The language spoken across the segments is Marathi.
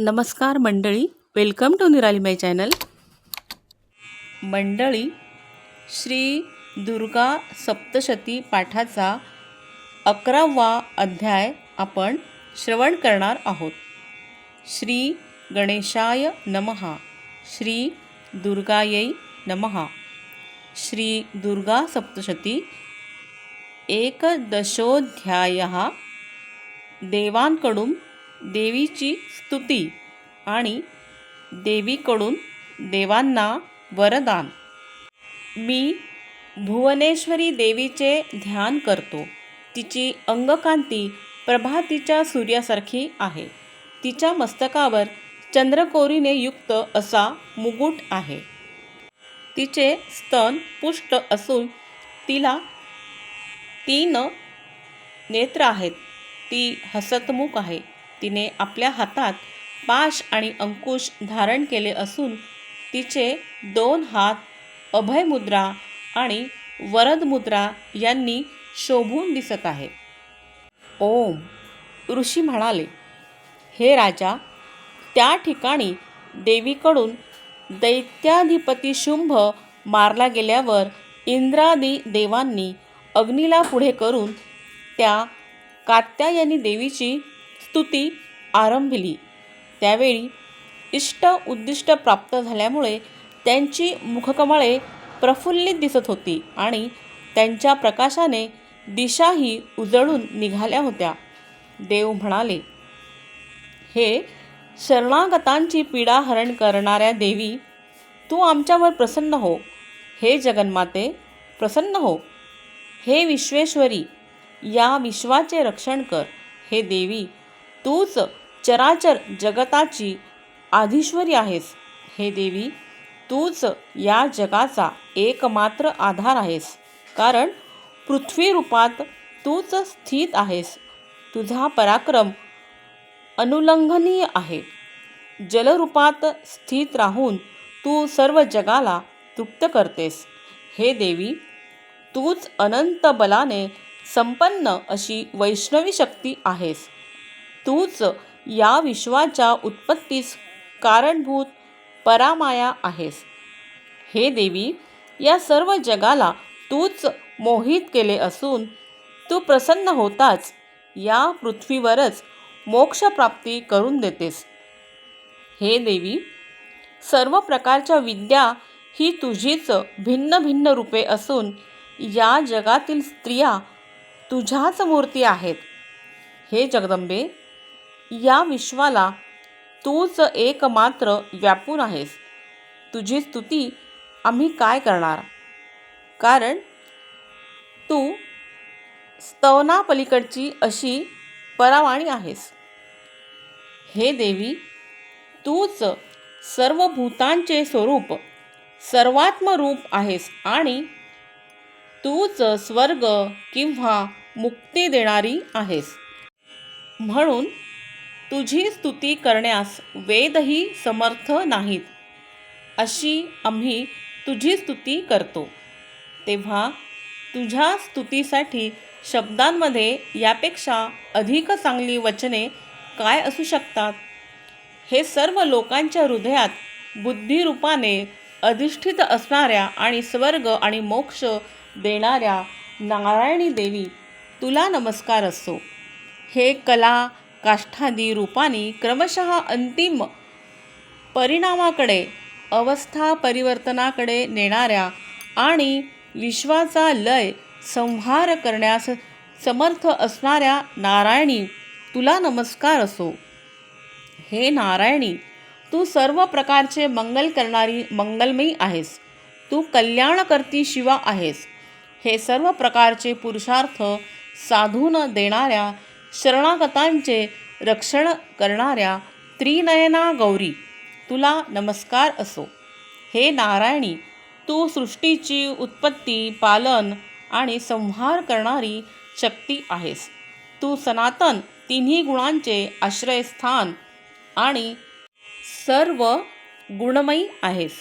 नमस्कार मंडळी वेलकम टू निराली माय चॅनल मंडळी श्री दुर्गा सप्तशती पाठाचा अकरावा अध्याय आपण श्रवण करणार आहोत. श्री गणेशाय नमहा श्री दुर्गायै नमहा श्री दुर्गा सप्तशती एकदशोध्याय देवांकडून देवीची स्तुती आणि देवीकडून देवांना वरदान. मी भुवनेश्वरी देवीचे ध्यान करतो. तिची अंगकांती प्रभातीच्या सूर्यासारखी आहे. तिच्या मस्तकावर चंद्रकोरीने युक्त असा मुकुट आहे. तिचे स्तन पुष्ट असून तिला तीन नेत्र आहेत. ती हसतमुख आहे. तिने आपल्या हातात पाश आणि अंकुश धारण केले असून तिचे दोन हात अभय मुद्रा आणि वरद मुद्रा यांनी शोभून दिसत आहे ओम ऋषी म्हणाले हे राजा त्या ठिकाणी देवीकडून दैत्याधिपती शुंभ मारला गेल्यावर इंद्रादी देवांनी अग्नीला पुढे करून त्या कात्यायनी देवीची स्तुती आरंभिली. त्यावेळी इष्ट उद्दिष्ट प्राप्त झाल्यामुळे त्यांची मुखकमळे प्रफुल्लित दिसत होती आणि त्यांच्या प्रकाशाने दिशाही उजळून निघाल्या होत्या. देव म्हणाले हे शरणागतांची पीडा हरण करणाऱ्या देवी तू आमच्यावर प्रसन्न हो. हे जगन्माते प्रसन्न हो. हे विश्वेश्वरी या विश्वाचे रक्षण कर. हे देवी तूच चराचर जगताची आधीश्वरी आहेस. हे देवी तूच या जगाचा एकमात्र आधार आहेस. कारण पृथ्वी रूपात तूच स्थित आहेस. तुझा पराक्रम अनुलंघनीय आहे. जलरूपात स्थित राहून तू सर्व जगाला तृप्त करतेस. हे देवी तूच अनंत बलाने संपन्न अशी वैष्णवी शक्ती आहेस. तूच या विश्वाच्या उत्पत्तीस कारणभूत परामाया आहेस. हे देवी या सर्व जगाला तूच मोहित केले असून तू प्रसन्न होताच या पृथ्वीवरच मोक्षप्राप्ती करून देतेस. हे देवी सर्व प्रकारच्या विद्या ही तुझीच भिन्न भिन्न रूपे असून या जगातील स्त्रिया तुझ्याच मूर्ती आहेत. हे जगदंबे या विश्वाला तूच एकमात्र व्यापून आहेस. तुझी स्तुती आम्ही काय करणार? कारण तू स्तवनापलीकडची अशी परावाणी आहेस. हे देवी तूच सर्व भूतांचे स्वरूप सर्वात्म रूप आहेस आणि तूच स्वर्ग किंवा मुक्ती देणारी आहेस. म्हणून तुझी स्तुती करण्यास वेदही समर्थ नाहीत. अशी आम्ही तुझी स्तुती करतो. तेव्हा तुझ्या स्तुतीसाठी शब्दांमध्ये यापेक्षा अधिक चांगली वचने काय असू शकतात? हे सर्व लोकांच्या हृदयात बुद्धिरूपाने अधिष्ठित असणाऱ्या आणि स्वर्ग आणि मोक्ष देणाऱ्या नारायणी देवी तुला नमस्कार असो. हे कला काष्ठादी रूपाने क्रमशः अंतिम परिणामाकडे अवस्था परिवर्तनाकडे नेणाऱ्या आणि विश्वाचा लय संहार करण्यास समर्थ असणाऱ्या नारायणी तुला नमस्कार असो. हे नारायणी तू सर्व प्रकारचे मंगल करणारी मंगलमयी आहेस. तू कल्याणकर्ती शिवा आहेस. हे सर्व प्रकारचे पुरुषार्थ साधून देणाऱ्या शरणागतांचे रक्षण करणाऱ्या त्रिनयना गौरी तुला नमस्कार असो. हे नारायणी तू सृष्टीची उत्पत्ती पालन आणि संहार करणारी शक्ती आहेस. तू सनातन तिन्ही गुणांचे आश्रयस्थान आणि सर्व गुणमयी आहेस.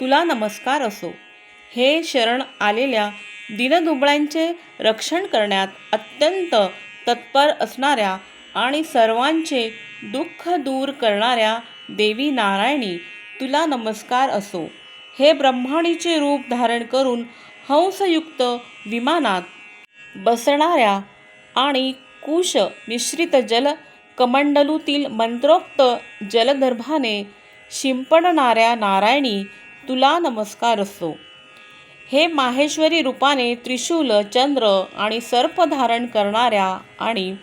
तुला नमस्कार असो. हे शरण आलेल्या दिनदुबळ्यांचे रक्षण करण्यात अत्यंत तत्पर असणाऱ्या आणि सर्वांचे दुःख दूर करणाऱ्या देवी नारायणी तुला नमस्कार असो. हे ब्रह्माणीचे रूप धारण करून हंसयुक्त विमानात बसणाऱ्या आणि कुश मिश्रित जल कमंडलूतील मंत्रोक्त जलदर्भाने शिंपडणाऱ्या नारायणी तुला नमस्कार असो. हे माहेश्वरी रूपाने त्रिशूल चंद्र आणि सर्प धारण करणाऱ्या आणि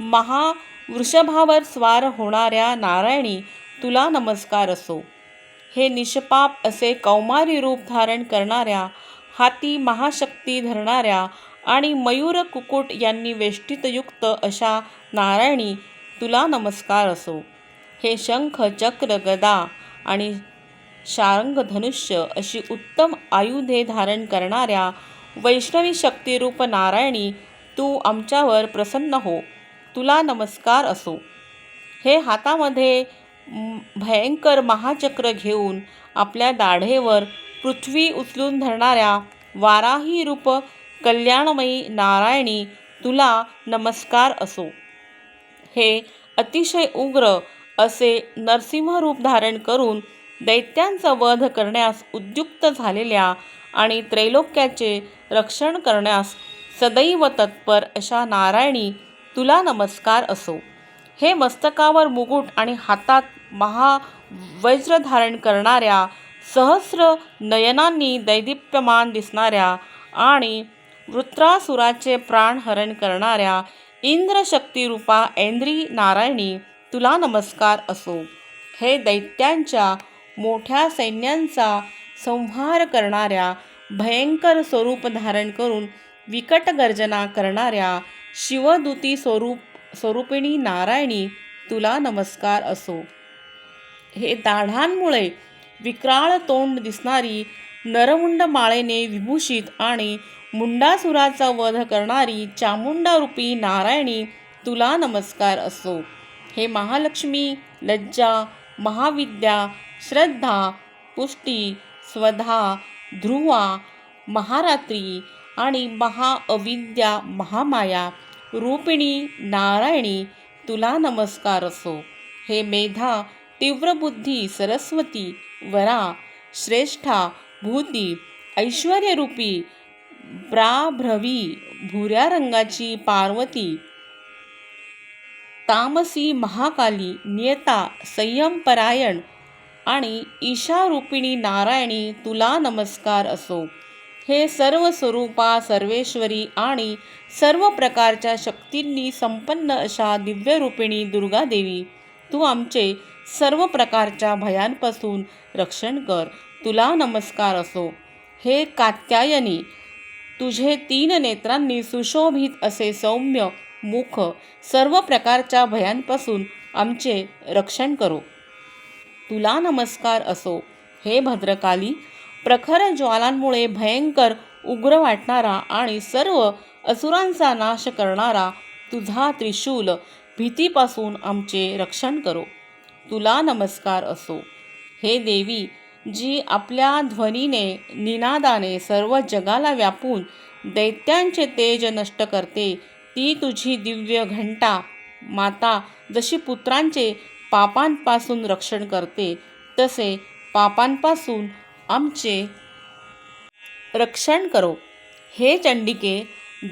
महावृषभावर स्वार होणाऱ्या नारायणी तुला नमस्कार असो. हे निष्पाप असे कौमारी रूप धारण करणाऱ्या हाती महाशक्ती धरणाऱ्या आणि मयूर कुकुट यांनी वेष्टितयुक्त अशा नारायणी तुला नमस्कार असो. हे शंख चक्र गदा आणि शारंग धनुष्य अशी उत्तम आयुधे धारण करणाऱ्या वैष्णवी शक्तिरूप नारायणी तू आमच्यावर प्रसन्न हो. तुला नमस्कार असो. हे हातामध्ये भयंकर महाचक्र घेऊन आपल्या दाढेवर पृथ्वी उचलून धरणाऱ्या वाराही रूप कल्याणमयी नारायणी तुला नमस्कार असो. हे अतिशय उग्र असे नरसिंह रूप धारण करून दैत्यांचा वध करण्यास उद्युक्त झालेल्या आणि त्रैलोक्याचे रक्षण करण्यास सदैव तत्पर अशा नारायणी तुला नमस्कार असो. हे मस्तकावर मुकुट आणि हातात महावज्र धारण करणाऱ्या सहस्र नयनांनी दैदिप्यमान दिसणाऱ्या आणि वृत्रासुराचे प्राणहरण करणाऱ्या इंद्रशक्तिरूपा ऐंद्री नारायणी तुला नमस्कार असो. हे दैत्यांच्या मोठ्या सैन्यांचा संहार करणाऱ्या भयंकर स्वरूप धारण करून विकट गर्जना करणाऱ्या शिवदूती स्वरूप स्वरूपिणी नारायणी तुला नमस्कार असो. हे दाढांमुळे विक्राळ तोंड दिसणारी नरमुंड माळेने विभूषित आणि मुंडासुराचा वध करणारी चामुंडारूपी नारायणी तुला नमस्कार असो. हे महालक्ष्मी लज्जा महाविद्या श्रद्धा पुष्टी स्वधा ध्रुवा महारात्री आणि महाअविद्या महामाया रूपिणी नारायणी तुला नमस्कार असो. हे मेधा तीव्रबुद्धी सरस्वती वरा श्रेष्ठा भूती ऐश्वर्यरूपी ब्राभ्रवी भुऱ्या रंगाची पार्वती तामसी महाकाली नियता संयमपरायण आणि ईशारूपिणी नारायणी तुला नमस्कार असो. हे सर्व स्वरूपा सर्वेश्वरी आणि सर्व प्रकारच्या शक्तींनी संपन्न अशा दिव्यरूपिणी दुर्गादेवी तू आमचे सर्व प्रकारच्या भयांपासून रक्षण कर. तुला नमस्कार असो. हे कात्यायनी तुझे तीन नेत्रांनी सुशोभित असे सौम्य मुख सर्व प्रकारच्या भयांपासून आमचे रक्षण करो. तुला नमस्कार असो. हे भद्रकाली प्रखर ज्वालांमुळे भयंकर उग्र वाटणारा आणि सर्व असुरांचा नाश करणारा तुझा त्रिशूल भीतीपासून आमचे रक्षण करो. तुला नमस्कार असो. हे देवी जी आपल्या ध्वनीने निनादाने सर्व जगाला व्यापून दैत्यांचे तेज नष्ट करते ती तुझी दिव्य घंटा माता जशी पुत्रांचे पापांपासून रक्षण करते तसे पापांपासून आमचे रक्षण करो. हे चंडिके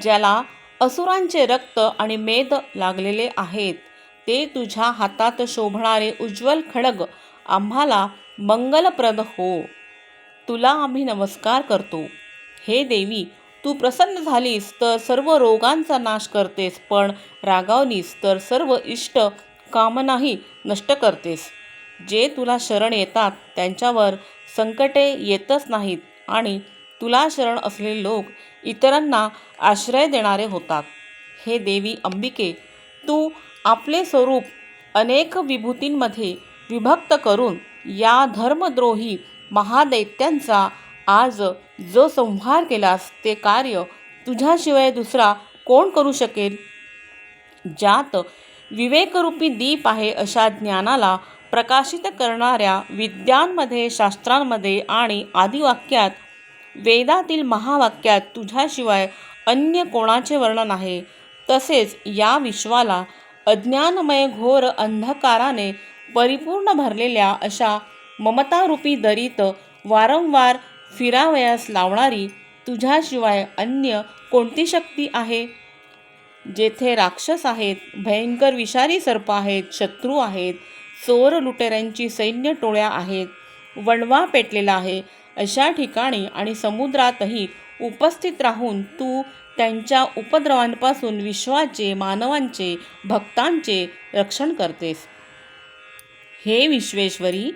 ज्याला असुरांचे रक्त आणि मेद लागलेले आहेत ते तुझ्या हातात शोभणारे उज्ज्वल खडग आम्हाला मंगलप्रद हो. तुला आम्ही नमस्कार करतो. हे देवी तू प्रसन्न झालीस तर सर्व रोगांचा नाश करतेस पण रागावलीस तर सर्व इष्ट कामनाही नष्ट करतेस. जे तुला शरण येतात त्यांच्यावर संकटे येतच नाहीत आणि तुला शरण असलेले लोक इतरांना आश्रय देणारे होतात. हे देवी अंबिके तू आपले स्वरूप अनेक विभूतींमध्ये विभक्त करून या धर्मद्रोही महादैत्यांचा आज जो संहार केलास ते कार्य तुझ्याशिवाय दुसरा कोण करू शकेल? ज्यात विवेकरूपी दीप आहे अशा ज्ञानाला प्रकाशित करणाऱ्या विद्यांमध्ये शास्त्रांमध्ये आणि आदिवाक्यात वेदातील महावाक्यात तुझ्याशिवाय अन्य कोणाचे वर्णन आहे? तसेच या विश्वाला अज्ञानमय घोर अंधकाराने परिपूर्ण भरलेल्या अशा ममतारूपी दरीत वारंवार फिरावयास लावणारी तुझ्याशिवाय अन्य कोणती शक्ती आहे? जेथे राक्षस आहेत भयंकर विषारी सर्प आहेत शत्रू आहेत चोर लुटेऱ्यांची सैन्य टोळ्या आहेत वणवा पेटलेला आहे अशा ठिकाणी आणि समुद्रातही उपस्थित राहून तू त्यांच्या उपद्रवांपासून विश्वाचे मानवांचे भक्तांचे रक्षण करतेस. हे विश्वेश्वरी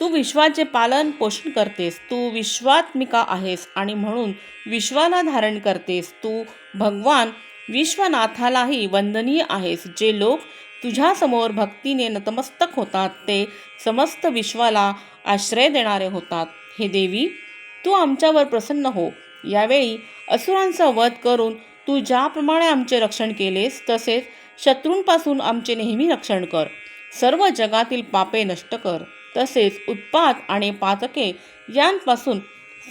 तू विश्वाचे पालन पोषण करतेस. तू विश्वात्मिका आहेस आणि म्हणून विश्वाला धारण करतेस. तू भगवान विश्वनाथालाही वंदनीय आहेस. जे लोक तुझ्यासमोर भक्तीने नतमस्तक होतात ते समस्त विश्वाला आश्रय देणारे होतात. हे देवी तू आमच्यावर प्रसन्न हो. यावेळी असुरांचा वध करून तू ज्याप्रमाणे आमचे रक्षण केलेस तसेच शत्रूंपासून आमचे नेहमी रक्षण कर. सर्व जगातील पापे नष्ट कर. तसेच उत्पात आणि पातके यांपासून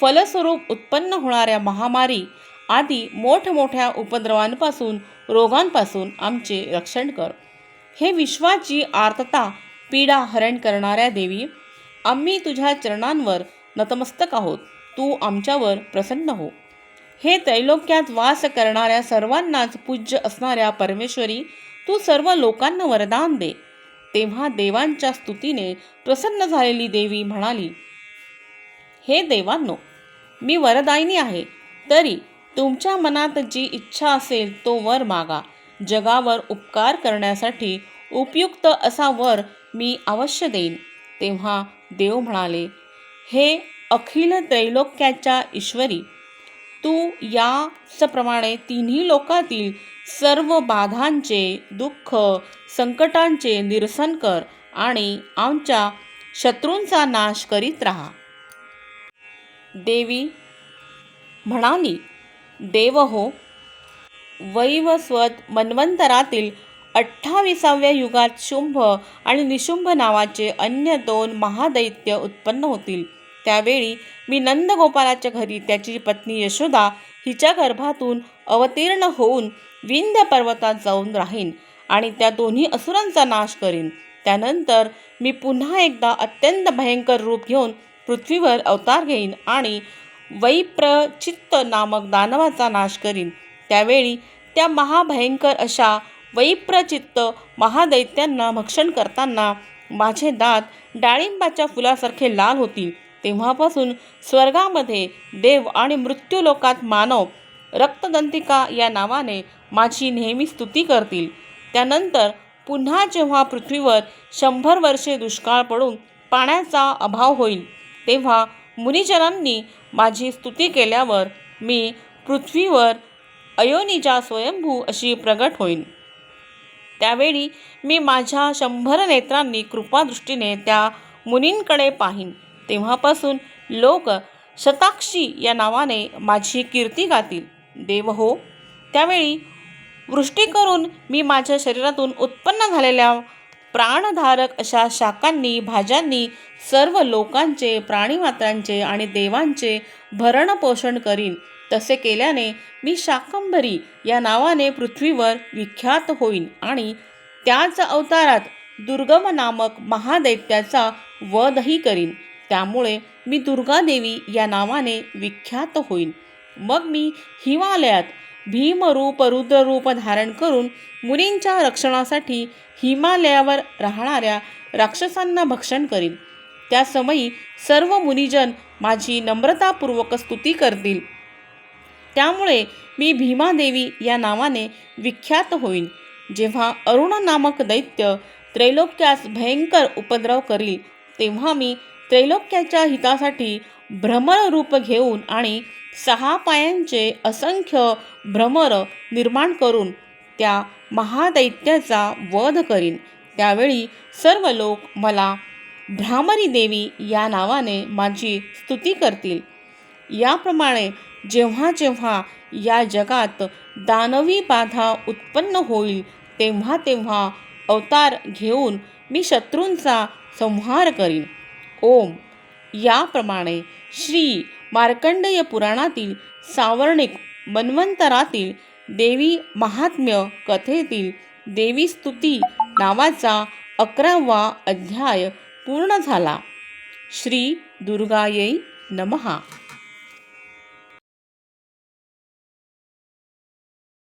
फलस्वरूप उत्पन्न होणाऱ्या महामारी आदी मोठमोठ्या उपद्रवांपासून रोगांपासून आमचे रक्षण कर. हे विश्वाची आर्तता पीडा हरण करणाऱ्या देवी आम्ही तुझ्या चरणांवर नतमस्तक आहोत. तू आमच्यावर प्रसन्न हो. हे त्रैलोक्यात वास करणाऱ्या सर्वांनाच पूज्य असणाऱ्या परमेश्वरी तू सर्व लोकांना वरदान दे. तेव्हा देवांच्या स्तुतीने प्रसन्न झालेली देवी म्हणाली हे देवांनो मी वरदायिनी आहे. तरी तुमच्या मनात जी इच्छा असेल तो वर मागा. जगावर उपकार करण्यासाठी उपयुक्त असा वर मी अवश्य देईन. तेव्हा देव म्हणाले हे अखिल त्रैलोक्याच्या ईश्वरी तू याचप्रमाणे तिन्ही लोकातील सर्व बाधांचे दुःख संकटांचे निरसन कर आणि आमच्या शत्रूंचा नाश करीत राहा. देवी म्हणाली देव हो वैवस्वत मन्वंतरातील अठ्ठावीसाव्या युगात शुंभ आणि निशुंभ नावाचे अन्य दोन महादैत्य उत्पन्न होतील. त्यावेळी मी नंदगोपालाच्या घरी त्याची पत्नी यशोदा हिच्या गर्भातून अवतीर्ण होऊन विंध्य पर्वतात जाऊन राहीन आणि त्या दोन्ही असुरांचा नाश करीन. त्यानंतर मी पुन्हा एकदा अत्यंत भयंकर रूप घेऊन पृथ्वीवर अवतार घेईन आणि वैप्रचित्त नामक दानवाचा नाश करीन. त्यावेळी त्या महाभयंकर अशा वैप्रचित्त महादैत्यांना भक्षण करताना माझे दात डाळिंबाच्या फुलासारखे लाल होतील. तेव्हापासून स्वर्गामध्ये देव आणि मृत्यूलोकात मानव रक्तदंतिका या नावाने माझी नेहमी स्तुती करतील. त्यानंतर पुन्हा जेव्हा पृथ्वीवर शंभर वर्षे दुष्काळ पडून पाण्याचा अभाव होईल तेव्हा मुनिजनांनी माझी स्तुती केल्यावर मी पृथ्वीवर अयोनिजा स्वयंभू अशी प्रगट होईन. त्यावेळी मी माझ्या शंभर नेत्रांनी कृपादृष्टीने त्या मुनींकडे पाहीन. तेव्हापासून लोक शताक्षी या नावाने माझी कीर्ती गातील. देव हो. त्यावेळी वृष्टी करून मी माझ्या शरीरातून उत्पन्न झालेल्या प्राणधारक अशा शाकांनी भाज्यांनी सर्व लोकांचे प्राणीमात्रांचे आणि देवांचे भरणपोषण करीन. तसे केल्याने मी शाकंभरी या नावाने पृथ्वीवर विख्यात होईन आणि त्याच अवतारात दुर्गम नामक महादैत्याचा वधही करीन. त्यामुळे मी दुर्गादेवी या नावाने विख्यात होईन. मग मी हिमालयात भीमरूप रुद्ररूप धारण करून मुनींच्या रक्षणासाठी हिमालयावर राहणाऱ्या राक्षसांना भक्षण करीन. त्या समयी सर्व मुनिजन माझी नम्रतापूर्वक स्तुती करतील. त्यामुळे मी भीमादेवी या नावाने विख्यात होईन. जेव्हा अरुण नामक दैत्य त्रैलोक्यास भयंकर उपद्रव करील तेव्हा मी त्रैलोक्याच्या हितासाठी भ्रमर रूप घेऊन आणि सहा पायांचे असंख्य भ्रमर निर्माण करून त्या महादैत्याचा वध करीन. त्यावेळी सर्व लोक मला भ्रामरी देवी या नावाने माझी स्तुती करतील. याप्रमाणे जेव्हा जेव्हा या जगात दानवी बाधा उत्पन्न होईल तेव्हा तेव्हा अवतार घेऊन मी शत्रूंचा संहार करीन. ओम. याप्रमाणे श्री मार्कंडेय पुराणातील सावर्णिक मन्वंतरातील देवी महात्म्य कथेतील देवी स्तुती नावाचा अकरावा अध्याय पूर्ण झाला. श्री दुर्गायै नमहा